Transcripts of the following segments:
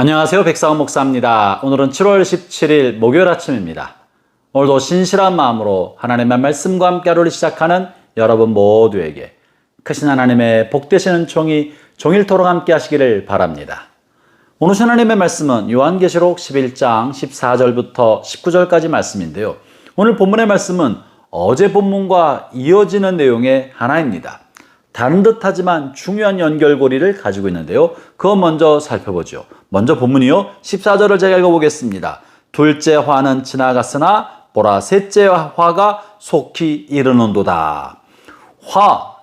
안녕하세요. 백사원 목사입니다. 오늘은 7월 17일 목요일 아침입니다. 오늘도 신실한 마음으로 하나님의 말씀과 함께 하루를 시작하는 여러분 모두에게 크신 하나님의 복되시는 총이 종일토록 함께 하시기를 바랍니다. 오늘 하나님의 말씀은 요한계시록 11장 14절부터 19절까지 말씀인데요. 오늘 본문의 말씀은 어제 본문과 이어지는 내용의 하나입니다. 다른 듯하지만 중요한 연결고리를 가지고 있는데요. 그거 먼저 살펴보죠. 먼저 본문이요. 14절을 제가 읽어보겠습니다. 둘째 화는 지나갔으나 보라 셋째 화가 속히 이르는도다. 화,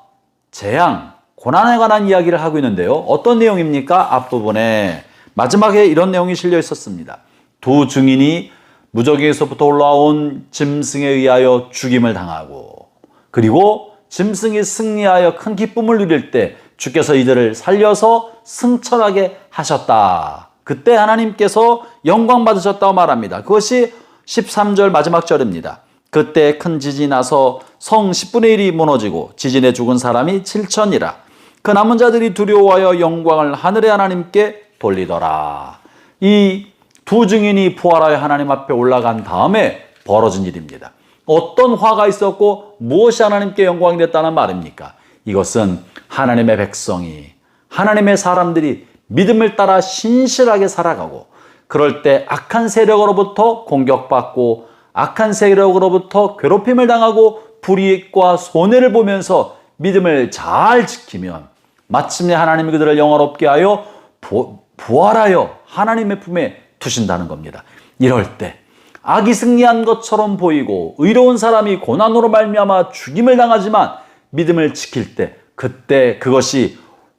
재앙, 고난에 관한 이야기를 하고 있는데요. 어떤 내용입니까? 앞부분에 마지막에 이런 내용이 실려 있었습니다. 두 증인이 무적에서부터 올라온 짐승에 의하여 죽임을 당하고 그리고 짐승이 승리하여 큰 기쁨을 누릴 때 주께서 이들을 살려서 승천하게 하셨다. 그때 하나님께서 영광 받으셨다고 말합니다. 그것이 13절 마지막 절입니다. 그때 큰 지진이 나서 성 10분의 1이 무너지고 지진에 죽은 사람이 7천이라. 그 남은 자들이 두려워하여 영광을 하늘의 하나님께 돌리더라. 이 두 증인이 부활하여 하나님 앞에 올라간 다음에 벌어진 일입니다. 어떤 화가 있었고 무엇이 하나님께 영광이 됐다는 말입니까? 이것은 하나님의 백성이 하나님의 사람들이 믿음을 따라 신실하게 살아가고 그럴 때 악한 세력으로부터 공격받고 악한 세력으로부터 괴롭힘을 당하고 불이익과 손해를 보면서 믿음을 잘 지키면 마침내 하나님이 그들을 영화롭게 하여 부활하여 하나님의 품에 두신다는 겁니다. 이럴 때 악이 승리한 것처럼 보이고 의로운 사람이 고난으로 말미암아 죽임을 당하지만 믿음을 지킬 때 그때 그것이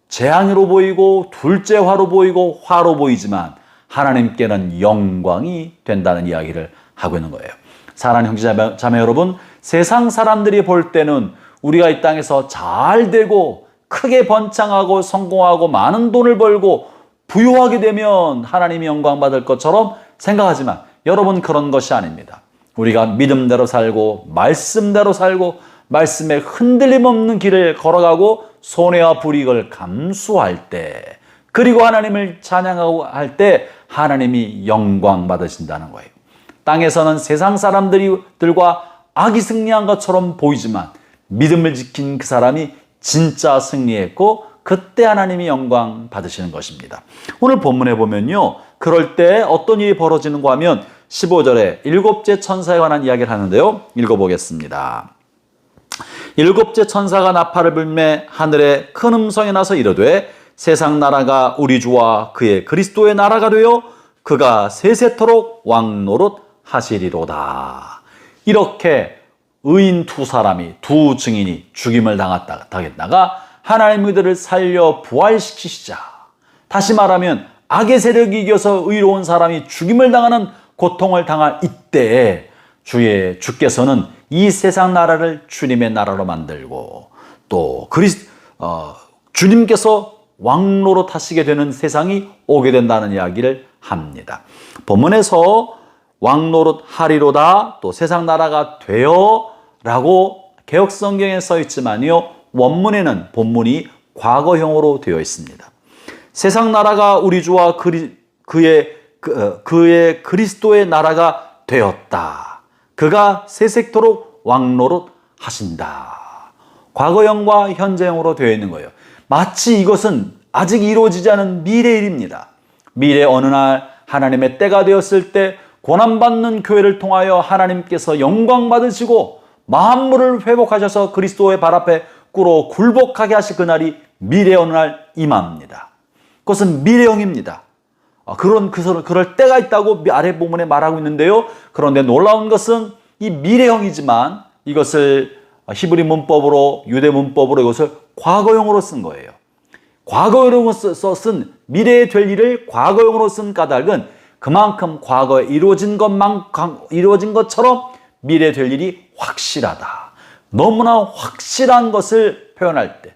재앙으로 보이고 둘째 화로 보이고 화로 보이지만 하나님께는 영광이 된다는 이야기를 하고 있는 거예요. 사랑하는 형제 자매 여러분, 세상 사람들이 볼 때는 우리가 이 땅에서 잘 되고 크게 번창하고 성공하고 많은 돈을 벌고 부유하게 되면 하나님이 영광 받을 것처럼 생각하지만 여러분 그런 것이 아닙니다. 우리가 믿음대로 살고 말씀대로 살고 말씀에 흔들림 없는 길을 걸어가고 손해와 불이익을 감수할 때 그리고 하나님을 찬양하고 할 때 하나님이 영광 받으신다는 거예요. 땅에서는 세상 사람들과 악이 승리한 것처럼 보이지만 믿음을 지킨 그 사람이 진짜 승리했고 그때 하나님이 영광 받으시는 것입니다. 오늘 본문에 보면요. 그럴 때 어떤 일이 벌어지는가 하면 15절에 일곱째 천사에 관한 이야기를 하는데요. 읽어보겠습니다. 일곱째 천사가 나팔을 불매 하늘에 큰 음성이 나서 이르되 세상 나라가 우리 주와 그의 그리스도의 나라가 되어 그가 세세토록 왕노릇 하시리로다. 이렇게 의인 두 사람이 두 증인이 죽임을 당했다, 당했다가 하나님 그들을 살려 부활시키시자. 다시 말하면 악의 세력이 이겨서 의로운 사람이 죽임을 당하는 고통을 당할 이때에 주의 주께서는 이 세상 나라를 주님의 나라로 만들고 또 그리스 어, 주님께서 왕로로 타시게 되는 세상이 오게 된다는 이야기를 합니다. 본문에서 왕노릇 하리로다 또 세상 나라가 되어라고 개혁 성경에 써 있지만요 원문에는 본문이 과거형으로 되어 있습니다. 세상 나라가 우리 주와 그리, 그의 그, 어, 그의 그리스도의 나라가 되었다. 그가 세색토록 왕노릇 하신다. 과거형과 현재형으로 되어 있는 거예요. 마치 이것은 아직 이루어지지 않은 미래 일입니다. 미래 어느 날 하나님의 때가 되었을 때 고난받는 교회를 통하여 하나님께서 영광 받으시고 만물을 회복하셔서 그리스도의 발 앞에 꿇어 굴복하게 하실 그날이 미래 어느 날 임합니다. 그것은 미래형입니다. 아, 그런 그 그럴 때가 있다고 아래 부분에 말하고 있는데요. 그런데 놀라운 것은 이 미래형이지만 이것을 히브리 문법으로 유대 문법으로 이것을 과거형으로 쓴 거예요. 과거형으로 쓴 미래에 될 일을 과거형으로 쓴 까닭은 그만큼 과거에 이루어진 것만 이루어진 것처럼 미래에 될 일이 확실하다. 너무나 확실한 것을 표현할 때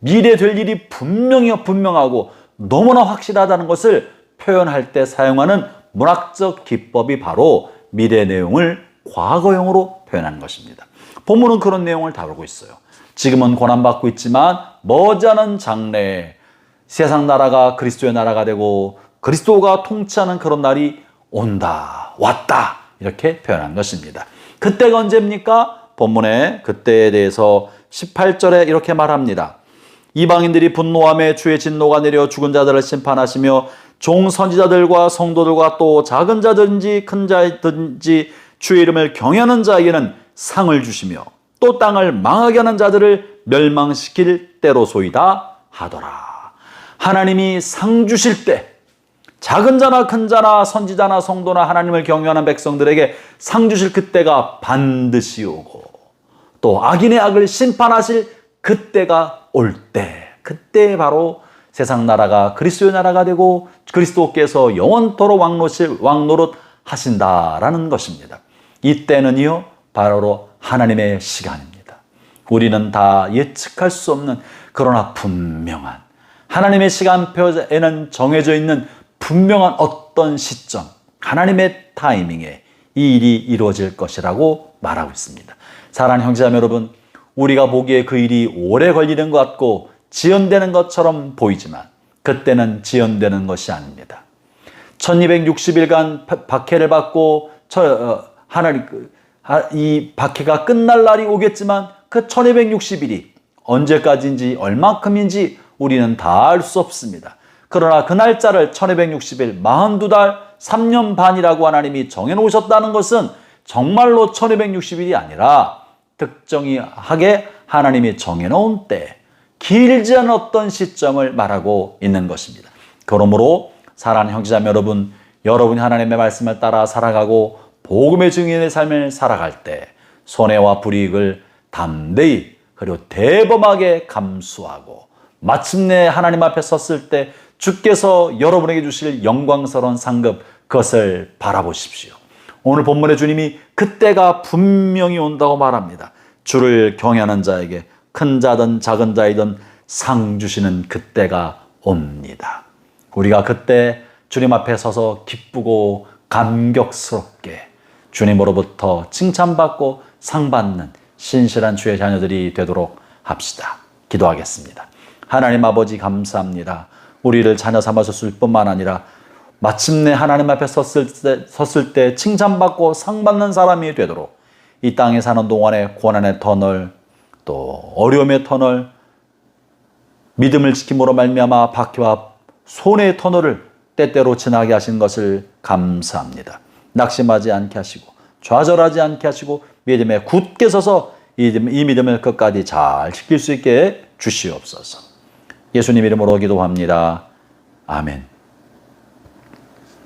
미래 될 일이 분명히 분명하고 너무나 확실하다는 것을 표현할 때 사용하는 문학적 기법이 바로 미래 내용을 과거형으로 표현하는 것입니다. 본문은 그런 내용을 다루고 있어요. 지금은 고난받고 있지만 머지않은 장래에 세상 나라가 그리스도의 나라가 되고 그리스도가 통치하는 그런 날이 온다, 왔다. 이렇게 표현한 것입니다. 그때가 언제입니까? 본문에 그때에 대해서 18절에 이렇게 말합니다. 이방인들이 분노함에 주의 진노가 내려 죽은 자들을 심판하시며 종 선지자들과 성도들과 또 작은 자든지 큰 자든지 주의 이름을 경외하는 자에게는 상을 주시며 또 땅을 망하게 하는 자들을 멸망시킬 때로소이다 하더라. 하나님이 상 주실 때 작은 자나 큰 자나 선지자나 성도나 하나님을 경외하는 백성들에게 상 주실 그때가 반드시 오고 또 악인의 악을 심판하실 그때가 올 때, 그때 바로 세상 나라가 그리스도의 나라가 되고 그리스도께서 영원토록 왕노실 왕노릇 하신다라는 것입니다. 이때는요 바로 하나님의 시간입니다. 우리는 다 예측할 수 없는 그러나 분명한 하나님의 시간표에는 정해져 있는 분명한 어떤 시점, 하나님의 타이밍에 이 일이 이루어질 것이라고 말하고 있습니다. 사랑하는 형제자매 여러분, 우리가 보기에 그 일이 오래 걸리는 것 같고 지연되는 것처럼 보이지만 그때는 지연되는 것이 아닙니다. 1260일간 박해를 받고 저, 어, 하나님 그, 하- 이 박해가 끝날 날이 오겠지만 그 1260일이 언제까지인지 얼마큼인지 우리는 다 알 수 없습니다. 그러나 그 날짜를 1260일 42달 3년 반이라고 하나님이 정해 놓으셨다는 것은 정말로 1260일이 아니라 특정하게 하나님이 정해 놓은 때 길지 어떤 시점을 말하고 있는 것입니다. 그러므로 사랑하는 형제자매 여러분, 여러분이 하나님의 말씀을 따라 살아가고 복음의 증인의 삶을 살아갈 때 손해와 불이익을 담대히 그리고 대범하게 감수하고 마침내 하나님 앞에 섰을 때 주께서 여러분에게 주실 영광스러운 상급 그것을 바라보십시오. 오늘 본문의 주님이 그때가 분명히 온다고 말합니다. 주를 경외하는 자에게 큰 자든 작은 자이든 상 주시는 그때가 옵니다. 우리가 그때 주님 앞에 서서 기쁘고 감격스럽게 주님으로부터 칭찬받고 상 받는 신실한 주의 자녀들이 되도록 합시다. 기도하겠습니다. 하나님 아버지 감사합니다. 우리를 자녀 삼아줬을 뿐만 아니라 마침내 하나님 앞에 섰을 때, 섰을 때 칭찬받고 상 받는 사람이 되도록 이 땅에 사는 동안에 고난의 터널 또 어려움의 터널 믿음을 지킴으로 말미암아 박해와 손해의 터널을 때때로 지나게 하신 것을 감사합니다. 낙심하지 않게 하시고 좌절하지 않게 하시고 믿음에 굳게 서서 이 믿음을 끝까지 잘 지킬 수 있게 주시옵소서. 예수님 이름으로 기도합니다. 아멘.